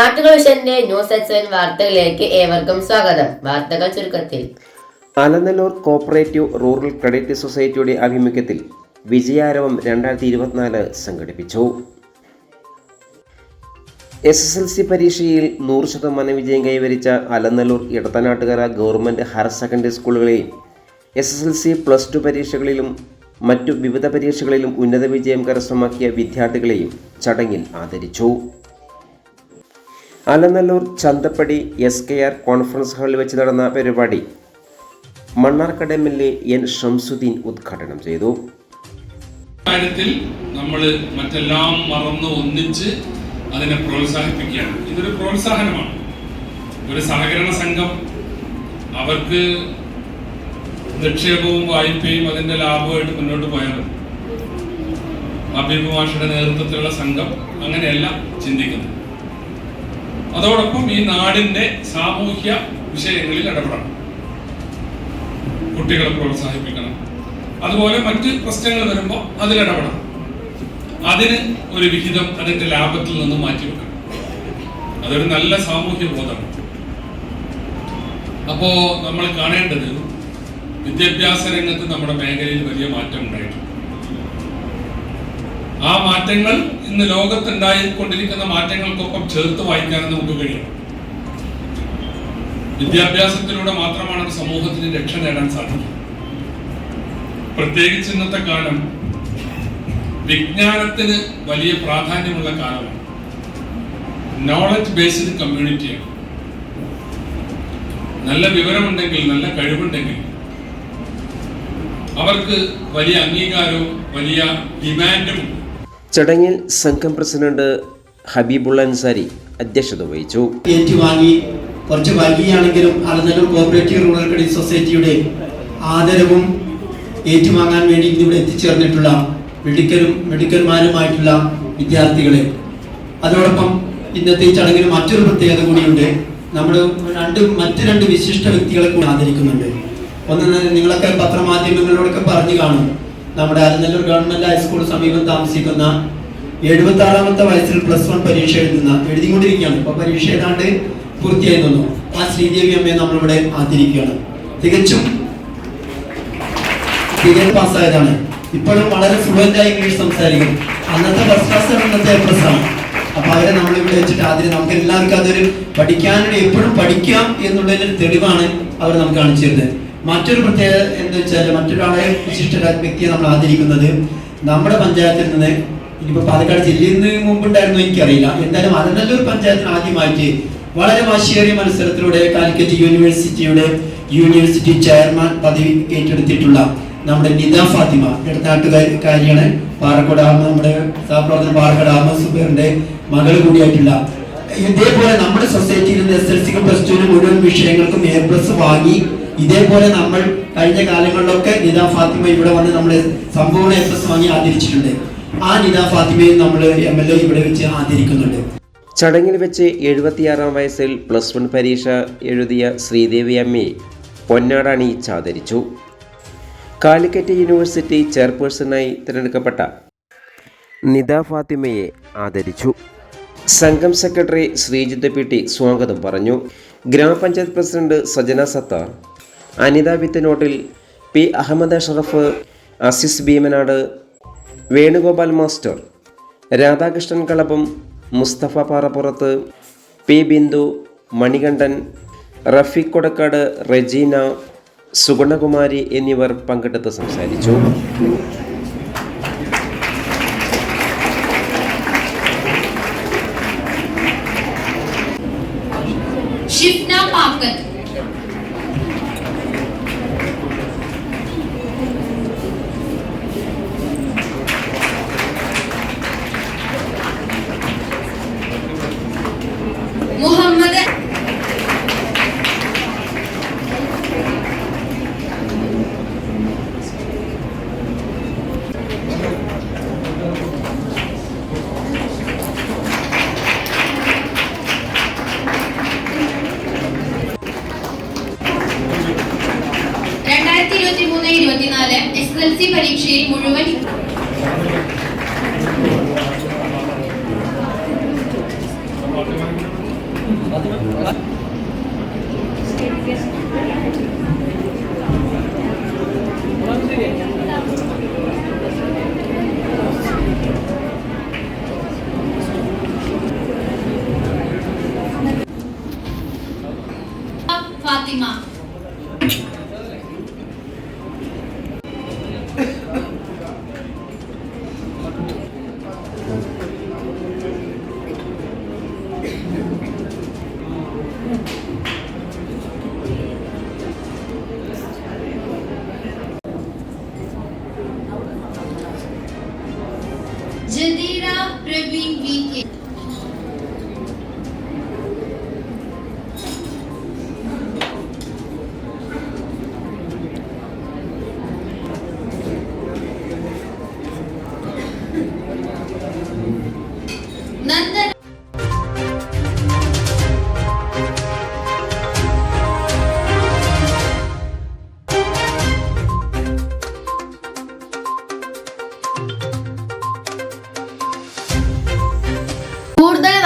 നാട്ടുകൾ വിഷന്റെ news വാർത്തകളിലേക്ക് ഏവർക്കും സ്വാഗതം. വാർത്തകൾ ചുരുക്കത്തിൽ. അലനല്ലൂർ കോപ്പറേറ്റീവ് റൂറൽ ക്രെഡിറ്റ് സൊസൈറ്റിയുടെ ആഭിമുഖ്യത്തിൽ വിജയാരവം രണ്ടായിരത്തി ഇരുപത്തിനാല് സംഘടിപ്പിച്ചു. എസ് എസ് എൽ സി പരീക്ഷയിൽ നൂറ് ശതമാനം വിജയം കൈവരിച്ച Alanallur Edathanattukara government higher secondary സ്കൂളുകളെയും S S L C plus two പരീക്ഷകളിലും മറ്റു വിവിധ പരീക്ഷകളിലും ഉന്നത വിജയം കരസ്ഥമാക്കിയ വിദ്യാർത്ഥികളെയും ചടങ്ങിൽ ആദരിച്ചു. Alanallur Chanthappadi S K R conference ഹാളിൽ വെച്ച് നടന്ന പരിപാടി Mannarkkad M L A N Shamsuddin ഉദ്ഘാടനം ചെയ്തു. കാര്യത്തിൽ നമ്മൾ മറ്റെല്ലാം മറന്ന് ഒന്നിച്ച് അതിനെ പ്രോത്സാഹിപ്പിക്കുകയാണ്. ഇതൊരു പ്രോത്സാഹനമാണ്. ഒരു സഹകരണ സംഘം. അവർക്ക് നിക്ഷേപവും വായ്പയും അതിന്റെ ലാഭമായിട്ട് മുന്നോട്ട് പോയാൽ മതി നേതൃത്വത്തിലുള്ള സംഘം അങ്ങനെയല്ല ചിന്തിക്കുന്നത്. അതോടൊപ്പം ഈ നാടിന്റെ സാമൂഹ്യ വിഷയങ്ങളിൽ ഇടപെടണം. കുട്ടികളെ പ്രോത്സാഹിപ്പിക്കണം. അതുപോലെ മറ്റ് പ്രശ്നങ്ങൾ വരുമ്പോൾ അതിലിടപെടണം അതിന് ഒരു വിഹിതം അതിന്റെ ലാഭത്തിൽ നിന്ന് മാറ്റിവെക്കണം. അതൊരു നല്ല സാമൂഹ്യ ബോധമാണ്. അപ്പോ നമ്മൾ കാണേണ്ടത് വിദ്യാഭ്യാസ രംഗത്ത് നമ്മുടെ മേഖലയിൽ വലിയ മാറ്റം ഉണ്ടായിട്ടുണ്ട് ആ മാറ്റങ്ങൾ ഇന്ന് ലോകത്തുണ്ടായിക്കൊണ്ടിരിക്കുന്ന മാറ്റങ്ങൾക്കൊപ്പം ചേർത്ത് വായിക്കാനും നമുക്ക് കഴിയും വിദ്യാഭ്യാസത്തിലൂടെ മാത്രമാണ് സമൂഹത്തിന് രക്ഷ നേടാൻ സാധിക്കുക. പ്രത്യേകിച്ച് ഇന്നത്തെ കാലം വിജ്ഞാനത്തിന് വലിയ പ്രാധാന്യമുള്ള കാലമാണ്. നോളജ് ബേസ്ഡ് കമ്മ്യൂണിറ്റിയാണ് നല്ല വിവരമുണ്ടെങ്കിൽ നല്ല കഴിവുണ്ടെങ്കിൽ അവർക്ക് വലിയ അംഗീകാരവും വലിയ ഡിമാൻഡും. ചടങ്ങിൽ സംഘം പ്രസിഡന്റ് ഹബീബുള്ള അൻസാരി അധ്യക്ഷത വഹിച്ചു. ഏറ്റുവാങ്ങി കുറച്ച് വൈകിയാണെങ്കിലും അളനല്ലൂർ കോപ്പറേറ്റീവ് റൂറൽ ക്രെഡിറ്റ് സൊസൈറ്റിയുടെ ആദരവും ഏറ്റുവാങ്ങാൻ വേണ്ടി ഇവിടെ എത്തിച്ചേർന്നിട്ടുള്ള മെഡിക്കലും മെഡിക്കൽമാരുമായിട്ടുള്ള വിദ്യാർത്ഥികളെ. അതോടൊപ്പം ഇന്നത്തെ ഈ ചടങ്ങിന് മറ്റൊരു പ്രത്യേകത കൂടിയുണ്ട്. നമ്മൾ രണ്ട് മറ്റു രണ്ട് വിശിഷ്ട വ്യക്തികളെ കൂടി ആദരിക്കുന്നുണ്ട്. ഒന്ന് നിങ്ങളൊക്കെ പത്രമാധ്യമങ്ങളിലൂടെയൊക്കെ പറഞ്ഞു കാണും. നമ്മുടെ അരനല്ലൂർ ഗവൺമെന്റ് ഹൈസ്കൂൾ സമീപം താമസിക്കുന്ന എഴുപത്തി ആറാമത്തെ വയസ്സിൽ പ്ലസ് വൺ പരീക്ഷ എഴുതുന്ന എഴുതിക്കൊണ്ടിരിക്കുകയാണ്. ഇപ്പൊ പരീക്ഷ ഏതാണ്ട് പൂർത്തിയായി തന്നു ആ ശ്രീദേവി അമ്മയെ നമ്മളിവിടെ ആദരിക്കുകയാണ്. തികച്ചും തികച്ചും പാസ്സായതാണ് ഇപ്പോഴും വളരെ ഫ്ലുവന്റ് ആയി ഇംഗ്ലീഷ് സംസാരിക്കും. അന്നത്തെ ഫസ്റ്റ് ക്ലാസ് അന്നത്തെ പ്ലസ് ആണ്. അപ്പൊ അവരെ നമ്മളിവിടെ വെച്ചിട്ട് ആദ്യം നമുക്ക് എല്ലാവർക്കും അതൊരു പഠിക്കാനുള്ള എപ്പോഴും പഠിക്കാം എന്നുള്ളതിന്റെ തെളിവാണ് അവർ നമുക്ക് കാണിച്ചു തരുന്നത്. മറ്റൊരു പ്രത്യേകത എന്താ വെച്ചാൽ മറ്റൊരാളെ വിശിഷ്ട വ്യക്തിയെ നമ്മൾ ആദരിക്കുന്നത് നമ്മുടെ പഞ്ചായത്തിൽ നിന്ന് ഇനിയിപ്പോൾ പാലക്കാട് ജില്ലയിൽ നിന്ന് മുമ്പുണ്ടായിരുന്നു എനിക്കറിയില്ല. എന്തായാലും അലനല്ലൂർ പഞ്ചായത്തിന് ആദ്യമായിട്ട് വളരെ വാശിയേറിയ മത്സരത്തിലൂടെ കാലിക്കറ്റ് യൂണിവേഴ്സിറ്റിയുടെ യൂണിവേഴ്സിറ്റി ചെയർമാൻ പദവി ഏറ്റെടുത്തിട്ടുള്ള നമ്മുടെ നിത ഫാത്തിമ ഇടനാട്ടുകാരിയാണ് പാറക്കോട് ആമ നമ്മുടെ സഹപ്രവർത്തനം പാറക്കോട് ആമ സുബേറിന്റെ മകൾ കൂടിയായിട്ടുള്ള. ഇതേപോലെ നമ്മുടെ സൊസൈറ്റിയിൽ നിന്ന് എസ് എൽ സിക്കും പ്ലസ് ടുവിനും മുഴുവൻ വിഷയങ്ങൾക്കും എ പ്ലസ് വാങ്ങി ഇതേപോലെ നമ്മൾ കഴിഞ്ഞ കാലങ്ങളിലൊക്കെ നിത ഫാത്തിമ ഇവിടെ വന്ന് നമ്മൾ സമ്പൂർണ എഫ് എസ് വാങ്ങി ആദരിച്ചിട്ടുണ്ട്. ആ നിത ഫാത്തിമയും നമ്മൾ എം എൽ എ ഇവിടെ വെച്ച് ആദരിക്കുന്നുണ്ട്. ചടങ്ങിൽ വെച്ച് എഴുപത്തിയാറാം വയസ്സിൽ പ്ലസ് വൺ പരീക്ഷ എഴുതിയ ശ്രീദേവി അമ്മയെ പൊന്നാട അണിയിച്ച് ആദരിച്ചു. കാലിക്കറ്റ് യൂണിവേഴ്സിറ്റി ചെയർപേഴ്സണായി തിരഞ്ഞെടുക്കപ്പെട്ട നിത ഫാത്തിമയെ ആദരിച്ചു. സംഘം സെക്രട്ടറി ശ്രീജിത്ത് പി ടി സ്വാഗതം പറഞ്ഞു. ഗ്രാമപഞ്ചായത്ത് പ്രസിഡന്റ് സജന സത്താർ അനിത വിത്ത് നോട്ടിൽ P Ahammed Ashraf Asis Bheemanad Venugopal master Radhakrishnan കളപ്പം Mustafa Parappurath P Bindu Manikandan Rafeeq Kodakkad Regina Sugunakumari എന്നിവർ പങ്കെടുത്ത് സംസാരിച്ചു. ഷിഫ്ന പാക്കത്ത് ഇരുപത്തിനാല് എസ് എൽ സി പരീക്ഷയിൽ മുഴുവൻ ഫാത്തിമ been weak